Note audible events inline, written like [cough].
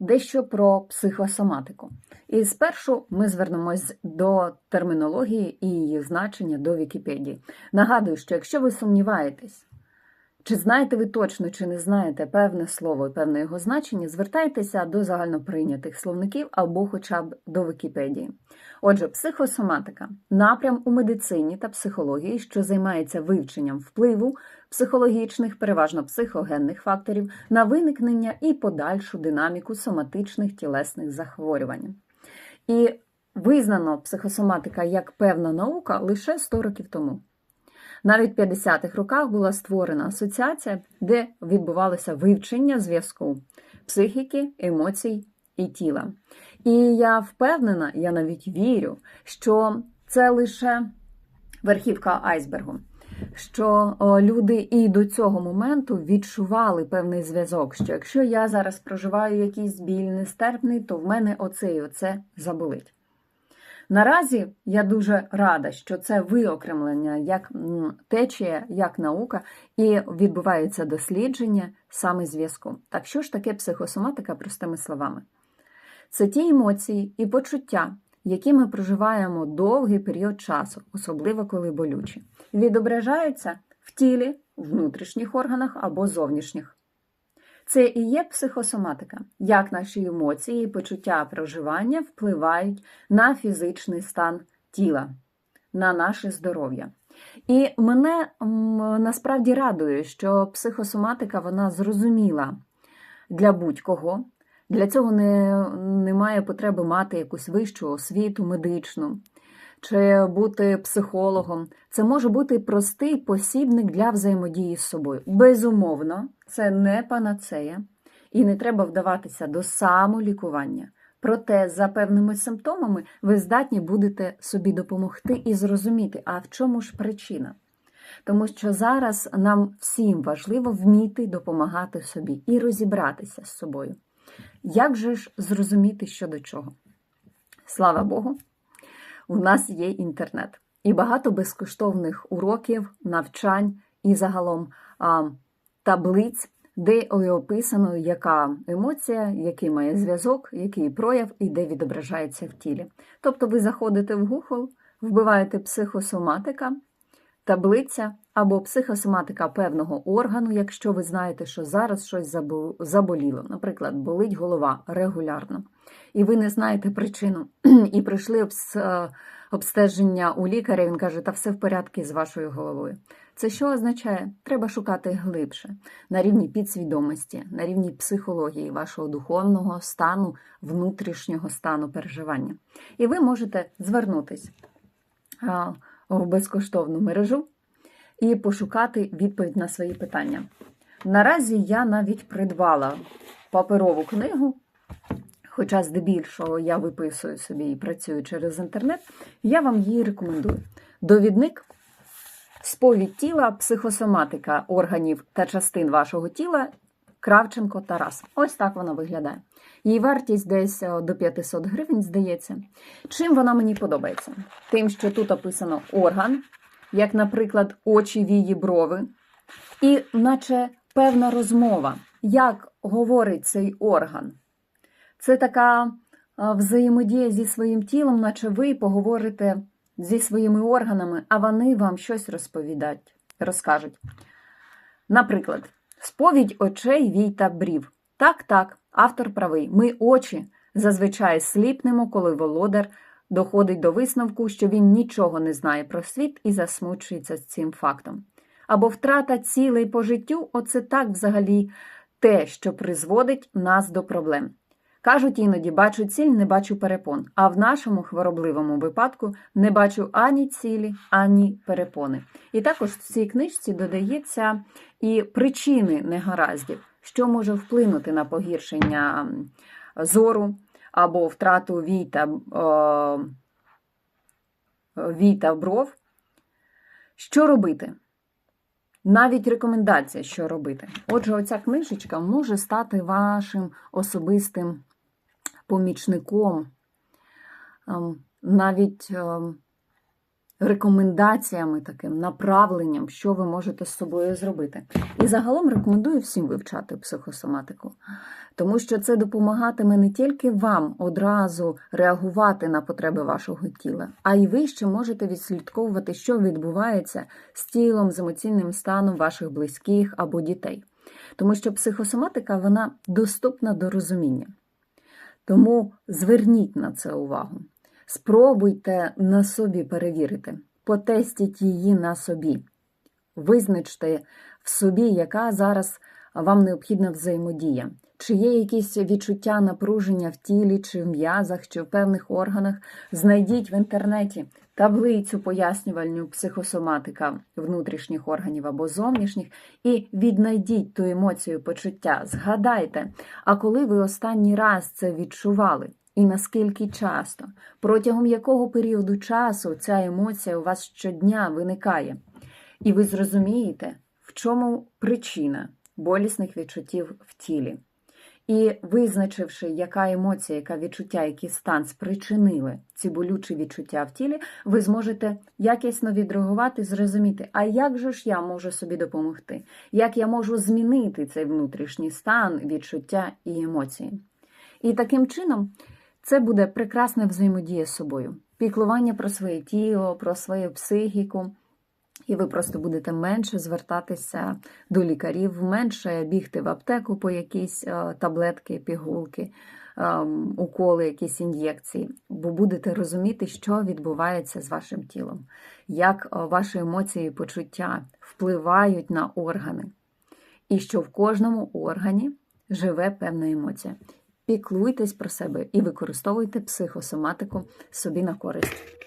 дещо про психосоматику. І спершу ми звернемось до термінології і її значення до Вікіпедії. Нагадую, що якщо ви сумніваєтесь, чи знаєте ви точно, чи не знаєте певне слово і певне його значення, звертайтеся до загальноприйнятих словників або хоча б до Вікіпедії. Отже, психосоматика напрям у медицині та психології, що займається вивченням впливу психологічних, переважно психогенних факторів на виникнення і подальшу динаміку соматичних тілесних захворювань. І визнано психосоматика як певна наука лише 100 років тому. Навіть в 50-х роках була створена асоціація, де відбувалося вивчення зв'язку психіки, емоцій і тіла. І я впевнена, я навіть вірю, що це лише верхівка айсбергу. Що люди і до цього моменту відчували певний зв'язок, що якщо я зараз проживаю якийсь біль нестерпний, то в мене оце і оце заболить. Наразі я дуже рада, що це виокремлення як течія, як наука, і відбувається дослідження саме зв'язку. Так що ж таке психосоматика простими словами? Це ті емоції і почуття, які ми проживаємо довгий період часу, особливо коли болючі, відображаються в тілі, внутрішніх органах або зовнішніх. Це і є психосоматика, як наші емоції і почуття проживання впливають на фізичний стан тіла, на наше здоров'я. І мене насправді радує, що психосоматика вона зрозуміла для будь-кого. Для цього не, немає потреби мати якусь вищу освіту медичну чи бути психологом. Це може бути простий посібник для взаємодії з собою. Безумовно, це не панацея, і не треба вдаватися до самолікування. Проте, за певними симптомами, ви здатні будете собі допомогти і зрозуміти, а в чому ж причина. Тому що зараз нам всім важливо вміти допомагати собі і розібратися з собою. Як же ж зрозуміти, що до чого? Слава Богу, у нас є інтернет і багато безкоштовних уроків, навчань і загалом а, таблиць, де описано, яка емоція, який має зв'язок, який прояв і де відображається в тілі. Тобто ви заходите в Google, вбиваєте психосоматика, таблиця або психосоматика певного органу, якщо ви знаєте, що зараз щось заболіло. Наприклад, болить голова регулярно, і ви не знаєте причину, [clears throat] і прийшли обстеження у лікаря, він каже, та все в порядку з вашою головою. Це що означає? Треба шукати глибше на рівні підсвідомості, на рівні психології, вашого духовного стану, внутрішнього стану переживання. І ви можете звернутися в безкоштовну мережу і пошукати відповідь на свої питання. Наразі я навіть придбала паперову книгу, хоча здебільшого я виписую собі і працюю через інтернет, я вам її рекомендую. Довідник сповідь тіла, психосоматика органів та частин вашого тіла Кравченко Тарас. Ось так вона виглядає. Її вартість десь до 500 гривень, здається. Чим вона мені подобається? Тим, що тут описано орган, як, наприклад, очі, вії, брови, і наче певна розмова, як говорить цей орган. Це така взаємодія зі своїм тілом, наче ви поговорите зі своїми органами, а вони вам щось розповідають, розкажуть. Наприклад, сповідь очей, вій та брів. Так, так, автор правий. Ми очі зазвичай сліпнемо, коли володар доходить до висновку, що він нічого не знає про світ і засмучується з цим фактом. Або втрата цілей по життю оце так взагалі те, що призводить нас до проблем. Кажуть іноді, бачу ціль, не бачу перепон, а в нашому хворобливому випадку не бачу ані цілі, ані перепони. І також в цій книжці додається і причини негараздів, що може вплинути на погіршення зору або втрату віта, віта бров. Що робити? Навіть рекомендація, що робити. Отже, оця книжечка може стати вашим особистим помічником, навіть рекомендаціями, таким направленням, що ви можете з собою зробити. І загалом рекомендую всім вивчати психосоматику, тому що це допомагатиме не тільки вам одразу реагувати на потреби вашого тіла, а й ви ще можете відслідковувати, що відбувається з тілом, з емоційним станом ваших близьких або дітей. Тому що психосоматика вона доступна до розуміння. Тому зверніть на це увагу. Спробуйте на собі перевірити, потестіть її на собі, визначте в собі, яка зараз вам необхідна взаємодія. Чи є якісь відчуття напруження в тілі, чи в м'язах, чи в певних органах. Знайдіть в інтернеті таблицю пояснювальну психосоматика внутрішніх органів або зовнішніх, і віднайдіть ту емоцію почуття. Згадайте, а коли ви останній раз це відчували? І наскільки часто, протягом якого періоду часу ця емоція у вас щодня виникає? І ви зрозумієте, в чому причина болісних відчуттів в тілі. І визначивши, яка емоція, яка відчуття, який стан спричинили ці болючі відчуття в тілі, ви зможете якісно відреагувати, зрозуміти, а як же ж я можу собі допомогти, як я можу змінити цей внутрішній стан, відчуття і емоції. І таким чином це буде прекрасна взаємодія з собою, піклування про своє тіло, про свою психіку. І ви просто будете менше звертатися до лікарів, менше бігти в аптеку по якісь е, таблетки, пігулки, е, уколи, якісь ін'єкції, бо будете розуміти, що відбувається з вашим тілом, як е, ваші емоції і почуття впливають на органи, і що в кожному органі живе певна емоція. Піклуйтесь про себе і використовуйте психосоматику собі на користь.